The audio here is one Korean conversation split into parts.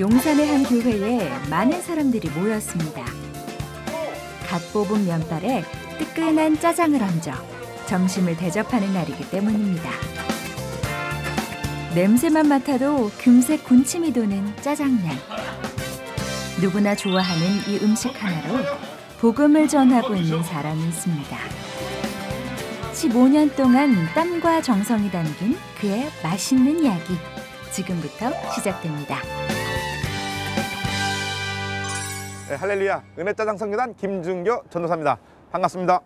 용산의 한 교회에 많은 사람들이 모였습니다. 갓 뽑은 면발에 뜨끈한 짜장을 얹어 점심을 대접하는 날이기 때문입니다. 냄새만 맡아도 금세 군침이 도는 짜장면. 누구나 좋아하는 이 음식 하나로 복음을 전하고 있는 사람이 있습니다. 15년 동안 땀과 정성이 담긴 그의 맛있는 이야기. 지금부터 시작됩니다. 네, 할렐루야 은혜 짜장 성교단 김준교 전도사입니다. 반갑습니다.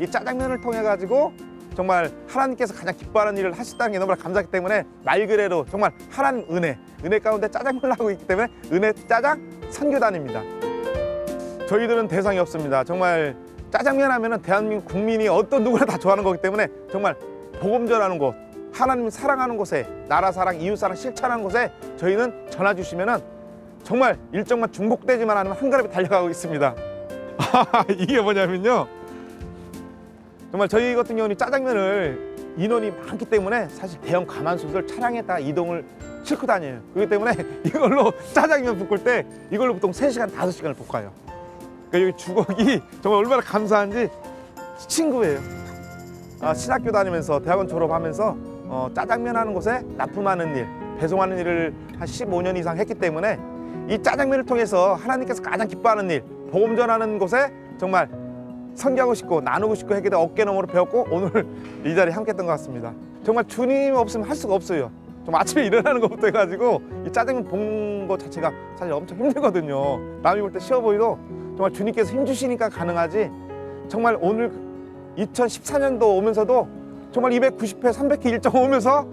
이 짜장면을 통해 가지고 정말 하나님께서 가장 기뻐하는 일을 하셨다는 게 너무나 감사하기 때문에 말 그대로 정말 하나님 은혜 은혜 가운데 짜장면을 하고 있기 때문에 은혜 짜장 선교단입니다. 저희들은 대상이 없습니다. 정말 짜장면 하면은 대한민국 국민이 어떤 누구나 다 좋아하는 거기 때문에 정말 복음 전하는 곳 하나님 사랑하는 곳에 나라 사랑 이웃 사랑 실천하는 곳에 저희는 전화 주시면은 정말 일정만 중복되지만 않으면 한 걸음에 달려가고 있습니다. 이게 뭐냐면요. 정말 저희 같은 경우는 짜장면을 인원이 많기 때문에 사실 대형 가만솥을 차량에다 이동을 싣고 다녀요. 그렇기 때문에 이걸로 짜장면 볶을 때 이걸로 보통 세시간 다섯 시간을 볶아요. 그러니까 여기 주걱이 정말 얼마나 감사한지 친구예요. 아, 신학교 다니면서 대학원 졸업하면서 어, 짜장면 하는 곳에 납품하는 일, 배송하는 일을 한 15년 이상 했기 때문에 이 짜장면을 통해서 하나님께서 가장 기뻐하는 일, 복음 전하는 곳에 정말 선교하고 싶고 나누고 싶고 했기 때문에 어깨너머로 배웠고 오늘 이 자리에 함께 했던 것 같습니다. 정말 주님 없으면 할 수가 없어요. 정말 아침에 일어나는 것부터 해가지고 이 짜장면 볶는 것 자체가 사실 엄청 힘들거든요. 남이 볼 때 쉬워 보이도 정말 주님께서 힘주시니까 가능하지 정말 오늘 2014년도 오면서도 정말 290회, 300회 일정 오면서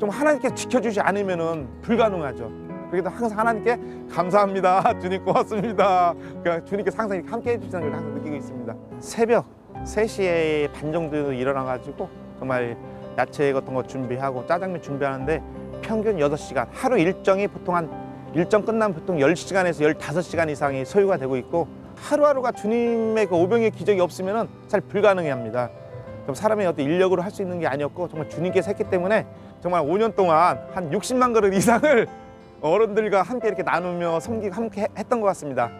정말 하나님께 지켜주지 않으면 불가능하죠. 그래도 항상 하나님께 감사합니다. 주님 고맙습니다. 그러니까 주님께서 항상 이렇게 함께 해주시는 걸 항상 느끼고 있습니다. 새벽 3시에 반 정도 일어나가지고 정말 야채 같은 거 준비하고 짜장면 준비하는데 평균 6시간 하루 일정이 보통 한 일정 끝나면 보통 10시간에서 15시간 이상이 소요가 되고 있고 하루하루가 주님의 그 오병의 기적이 없으면 잘 불가능해 합니다. 좀 사람의 어떤 인력으로 할 수 있는 게 아니었고 정말 주님께서 했기 때문에 정말 5년 동안 한 60만 그릇 이상을 어른들과 함께 이렇게 나누며 섬기고 함께 했던 것 같습니다.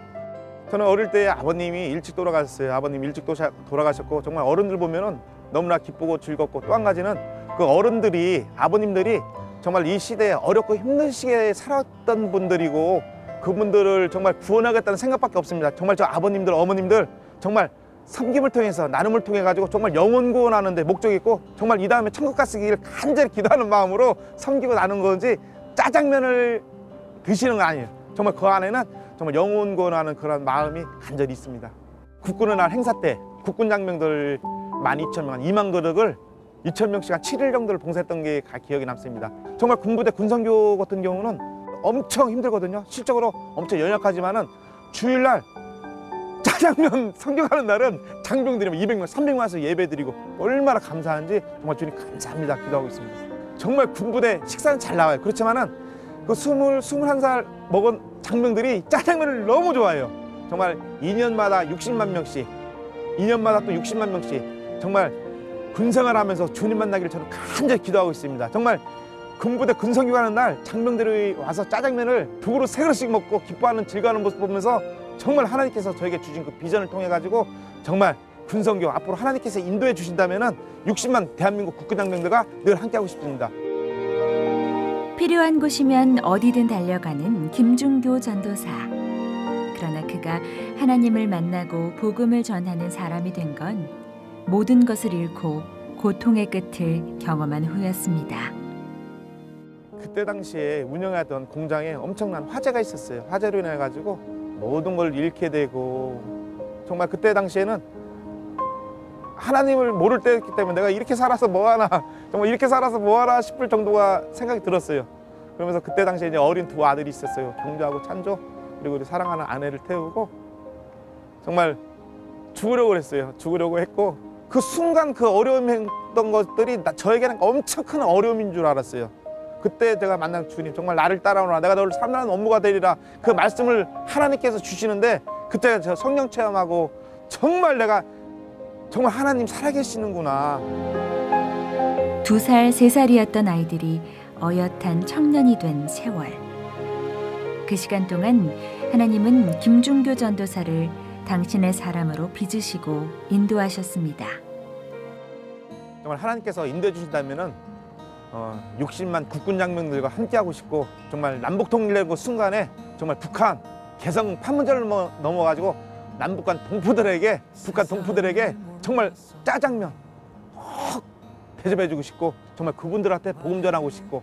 저는 어릴 때 아버님이 일찍 돌아가셨어요. 아버님 일찍 돌아가셨고 정말 어른들 보면은 너무나 기쁘고 즐겁고 또 한 가지는 그 어른들이 아버님들이 정말 이 시대에 어렵고 힘든 시기에 살았던 분들이고 그분들을 정말 구원하겠다는 생각밖에 없습니다. 정말 저 아버님들 어머님들 정말 섬김을 통해서 나눔을 통해 가지고 정말 영혼 구원하는 데 목적이 있고 정말 이 다음에 천국 가시기를 간절히 기도하는 마음으로 섬기고 나눈 건지 짜장면을 드시는 건 아니에요. 정말 그 안에는 정말 영혼 구원하는 그런 마음이 간절히 있습니다. 국군의 날 행사 때 국군 장병들 12,000명, 2만 그릇을 2,000명씩 한 7일 정도를 봉사했던 게 기억이 남습니다. 정말 군부대 군성교 같은 경우는 엄청 힘들거든요. 실적으로 엄청 연약하지만은 주일날 짜장면 성경하는 날은 장병들이 200명, 300만에서 예배드리고 얼마나 감사한지 정말 주님 감사합니다 기도하고 있습니다. 정말 군부대 식사는 잘 나와요. 그렇지만은 그 스물, 스물한 살 먹은 장병들이 짜장면을 너무 좋아해요. 정말 2년마다 60만 명씩, 2년마다 또 60만 명씩 정말 군생활 하면서 주님 만나기를 저는 간절히 기도하고 있습니다. 정말 군부대 군성교 가는 날 장병들이 와서 짜장면을 두 그릇 세 그릇씩 먹고 기뻐하는 즐거워하는 모습 보면서 정말 하나님께서 저에게 주신 그 비전을 통해 가지고 정말 군성교 앞으로 하나님께서 인도해 주신다면은 60만 대한민국 국군 장병들과 늘 함께하고 싶습니다. 필요한 곳이면 어디든 달려가는 김중교 전도사. 그러나 그가 하나님을 만나고 복음을 전하는 사람이 된 건 모든 것을 잃고 고통의 끝을 경험한 후였습니다. 그때 당시에 운영하던 공장에 엄청난 화재가 있었어요. 화재로 인해 가지고 모든 걸 잃게 되고 정말 그때 당시에는 하나님을 모를 때였기 때문에 내가 이렇게 살아서 뭐하나 정말 이렇게 살아서 뭐하나 싶을 정도가 생각이 들었어요. 그러면서 그때 당시에 이제 어린 두 아들이 있었어요. 경주하고 찬조 그리고 우리 사랑하는 아내를 태우고 정말 죽으려고 그랬어요. 죽으려고 했고 그 순간 그 어려움했던 것들이 저에게는 엄청 큰 어려움인 줄 알았어요. 그때 제가 만난 주님 정말 나를 따라오라 내가 너를 삼라는 업무가 되리라 그 말씀을 하나님께서 주시는데 그때 저 성령 체험하고 정말 내가 정말 하나님 살아계시는구나 두 살, 세 살이었던 아이들이 어엿한 청년이 된 세월. 그 시간 동안 하나님은 김중교 전도사를 당신의 사람으로 빚으시고 인도하셨습니다. 정말 하나님께서 인도해 주신다면은 어, 60만 국군 장병들과 함께하고 싶고 정말 남북 통일되고 순간에 정말 북한 개성 판문점을 넘어- 넘어가지고 남북 간 동포들에게 북한 동포들에게 정말 짜장면 꼭 대접해주고 싶고 정말 그분들한테 복음 전하고 싶고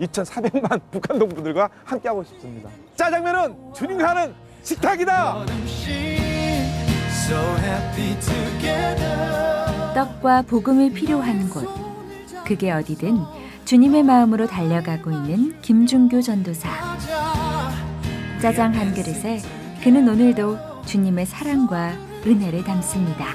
2,400만 북한 동포들과 함께하고 싶습니다. 짜장면은 주님과 하는 식탁이다. 떡과 복음이 필요한 곳, 그게 어디든 주님의 마음으로 달려가고 있는 김중교 전도사. 짜장 한 그릇에 그는 오늘도 주님의 사랑과 은혜를 담습니다.